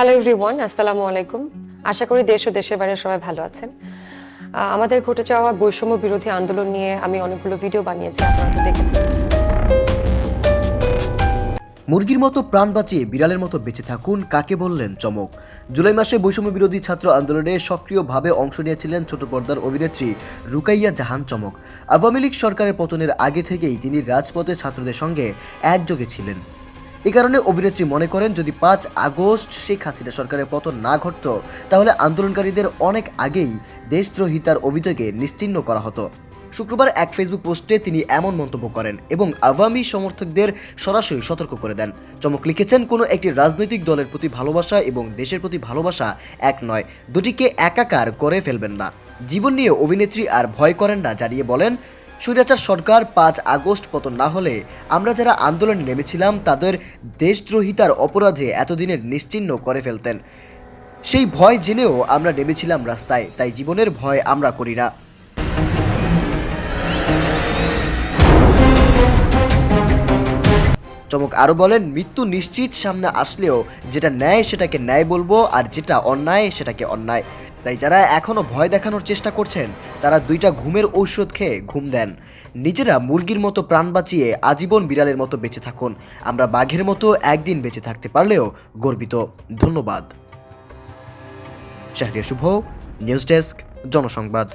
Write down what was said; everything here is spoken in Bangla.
হ্যালো এভরিওয়ান আসসালামু আলাইকুম আশা করি দেশ ও দেশের বাইরে সবাই ভালো আছেন। আমাদের ঘটে যাওয়া বৈষম্য বিরোধী আন্দোলন নিয়ে আমি অনেকগুলো ভিডিও বানিয়েছি, আপনারা তো দেখেছেন। মুরগির মতো প্রাণ বাঁচিয়ে বিড়ালের মতো বেঁচে থাকুন কাকে বললেন চমক? জুলাই মাসে বৈষম্য বিরোধী ছাত্র আন্দোলনে সক্রিয়ভাবে অংশ নিয়েছিলেন ছোট পর্দার অভিনেত্রী রুকাইয়া জাহান চমক। আওয়ামী লীগ সরকারের পতনের আগে থেকেই তিনি রাজপথে ছাত্রদের সঙ্গে একযোগে ছিলেন। এ কারণে অভিনেত্রী মনে করেন, যদি পাঁচ আগস্ট শেখ হাসিনা সরকারের পতন না ঘটত, তাহলে আন্দোলনকারীদের অনেক আগেই দেশদ্রোহিতার অভিযোগে নিশ্চিহ্ন করা হতো। শুক্রবার এক ফেসবুক পোস্টে তিনি এমন মন্তব্য করেন এবং আওয়ামী সমর্থকদের সরাসরি সতর্ক করে দেন। চমক লিখেছেন, কোনো একটি রাজনৈতিক দলের প্রতি ভালোবাসা এবং দেশের প্রতি ভালোবাসা এক নয়, দুটিকে একাকার করে ফেলবেন না। জীবন নিয়ে অভিনেত্রী আর ভয় করেন না, জানিয়ে বলেন স্বৈরাচার সরকার পাঁচ আগস্ট পতন না হলে আমরা যারা আন্দোলনে নেমেছিলাম, তাদের দেশদ্রোহিতার অপরাধে এতদিনের নিশ্চিহ্ন করে ফেলতেন। সেই ভয় জেনেও আমরা নেমেছিলাম রাস্তায়, তাই জীবনের ভয় আমরা করি না। চমক আরও বলেন, মৃত্যু নিশ্চিত সামনে আসলেও যেটা ন্যায় সেটাকে ন্যায় বলব আর যেটা অন্যায় সেটাকে অন্যায়। তাই যারা এখনও ভয় দেখানোর চেষ্টা করছেন, তারা দুইটা ঘুমের ঔষধ খেয়ে ঘুম দেন। নিজেরা মুরগির মতো প্রাণ বাঁচিয়ে আজীবন বিড়ালের মতো বেঁচে থাকুন। আমরা বাঘের মতো একদিন বেঁচে থাকতে পারলেও গর্বিত। ধন্যবাদ। Shahriya Shuvo, news desk, Janasangbad.